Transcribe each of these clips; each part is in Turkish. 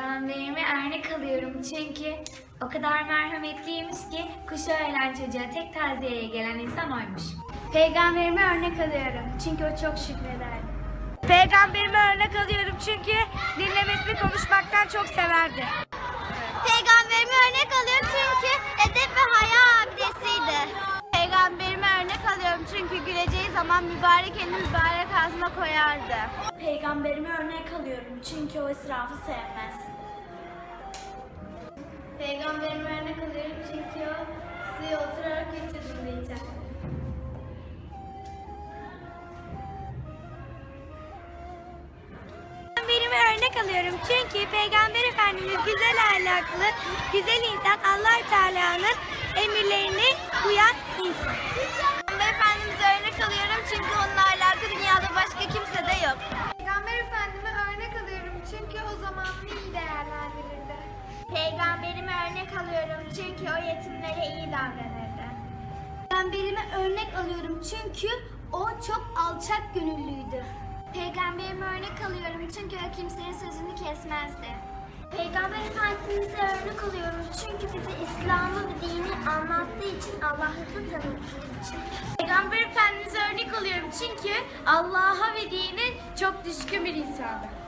Peygamberime örnek alıyorum çünkü o kadar merhametliymiş ki kuşu ölen çocuğa tek taziyeye gelen insan oymuş. Peygamberime örnek alıyorum çünkü o çok şükreder. Peygamberime örnek alıyorum çünkü dinlemesini konuşmaktan çok severdi. Peygamberime örnek alıyorum çünkü edep ve haya abidesiydi. Peygamberime örnek alıyorum çünkü güleceği zaman mübarek elini mübarek ağzına koyardı. Peygamberime örnek alıyorum çünkü o israfı sevmez. Peygamberime örnek alıyorum çünkü o suya oturarak tadında içer. Örnek alıyorum çünkü Peygamber Efendimiz güzel ahlaklı, güzel insan Allah Teala'nın emirlerini uyan örnek alıyorum çünkü o yetimlere iyi davranırdı. Peygamberime örnek alıyorum çünkü o çok alçak gönüllüydü. Peygamberime örnek alıyorum çünkü o kimsenin sözünü kesmezdi. Peygamber Efendimiz'e örnek alıyorum çünkü bize İslam'ı ve dini anlattığı için Allah'ı tanıttığı için. Peygamber Efendimiz'e örnek alıyorum çünkü Allah'a ve dine çok düşkün bir insandı.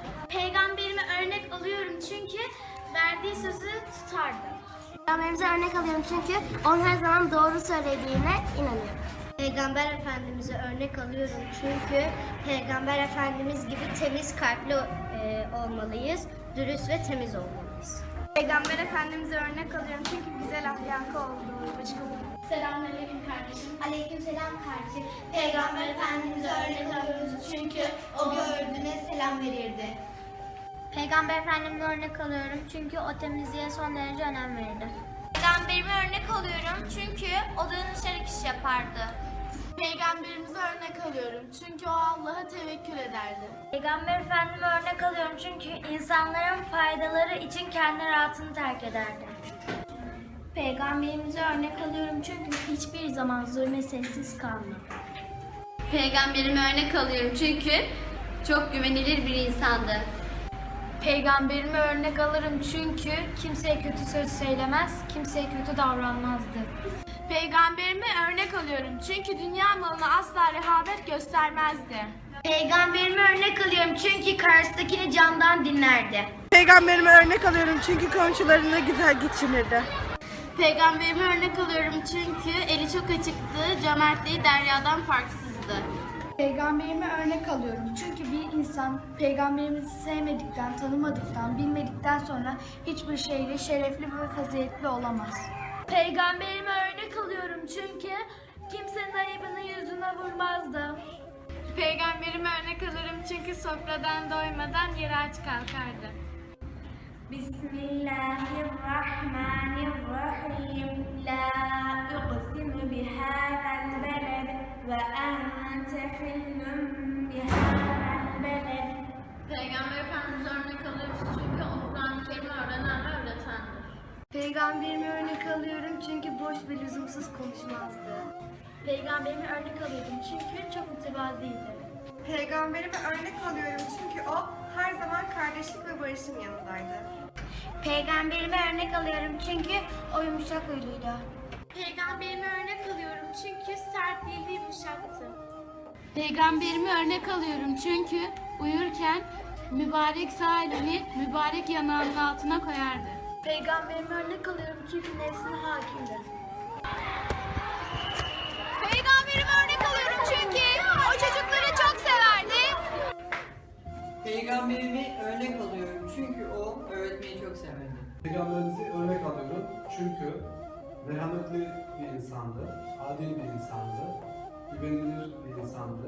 Alıyorum çünkü verdiği sözü tutardı. Peygamberimize örnek alıyorum çünkü onun her zaman doğru söylediğine inanıyorum. Peygamber Efendimiz'e örnek alıyorum çünkü Peygamber Efendimiz gibi temiz kalpli e, olmalıyız, dürüst ve temiz olmalıyız. Peygamber Efendimiz'e örnek alıyorum çünkü güzel ahlakı olduğu Selamünaleyküm kardeşim. Aleykümselam kardeşim. Peygamber Efendimiz'e örnek alıyoruz çünkü o gördüğüne selam verirdi. Peygamber Efendimiz'e örnek alıyorum çünkü o temizliğe son derece önem verirdi. Peygamberime örnek alıyorum çünkü o danışarak iş yapardı. Peygamberimize örnek alıyorum çünkü o Allah'a tevekkül ederdi. Peygamber Efendim'e örnek alıyorum çünkü insanların faydaları için kendi rahatını terk ederdi. Peygamberimize örnek alıyorum çünkü hiçbir zaman zulme sessiz kalmadı. Peygamberime örnek alıyorum çünkü çok güvenilir bir insandı. Peygamberime örnek alırım çünkü kimseye kötü söz söylemez, kimseye kötü davranmazdı. Peygamberime örnek alıyorum çünkü dünya malına asla rehavet göstermezdi. Peygamberime örnek alıyorum çünkü karşısındakini candan dinlerdi. Peygamberime örnek alıyorum çünkü komşularını güzel geçinirdi. Peygamberime örnek alıyorum çünkü eli çok açıktı, cömertliği deryadan farksızdı. Peygamberime örnek alıyorum çünkü insan peygamberimizi sevmedikten, tanımadıktan, bilmedikten sonra hiçbir şeyle şerefli ve faziletli olamaz. Peygamberime örnek alıyorum çünkü kimsenin ayıbını yüzüne vurmazdı. Peygamberime örnek alırım çünkü sofradan doymadan yere aç kalkardı. Bismillahirrahmanirrahim. La uqsimu bihadal beled ve ente hillum Peygamberime örnek alıyorum çünkü boş ve lüzumsuz konuşmazdı. Peygamberime örnek alıyorum çünkü çok mütevazıydı. Peygamberime örnek alıyorum çünkü o her zaman kardeşlik ve barışın yanındaydı. Peygamberime örnek alıyorum çünkü o yumuşak huyluydu. Peygamberime örnek alıyorum çünkü sert değil de yumuşaktı. Peygamberimi örnek alıyorum çünkü uyurken mübarek sağ elini mübarek yanağının altına koyardı. Peygamberime örnek alıyorum çünkü nefsine hakimdi. Peygamberime örnek alıyorum çünkü o çocukları çok severdi. Peygamberimi örnek alıyorum çünkü o öğretmeyi çok severdi. Peygamberimizi örnek alıyorum çünkü merhametli bir insandı, adil bir insandı, güvenilir bir insandı.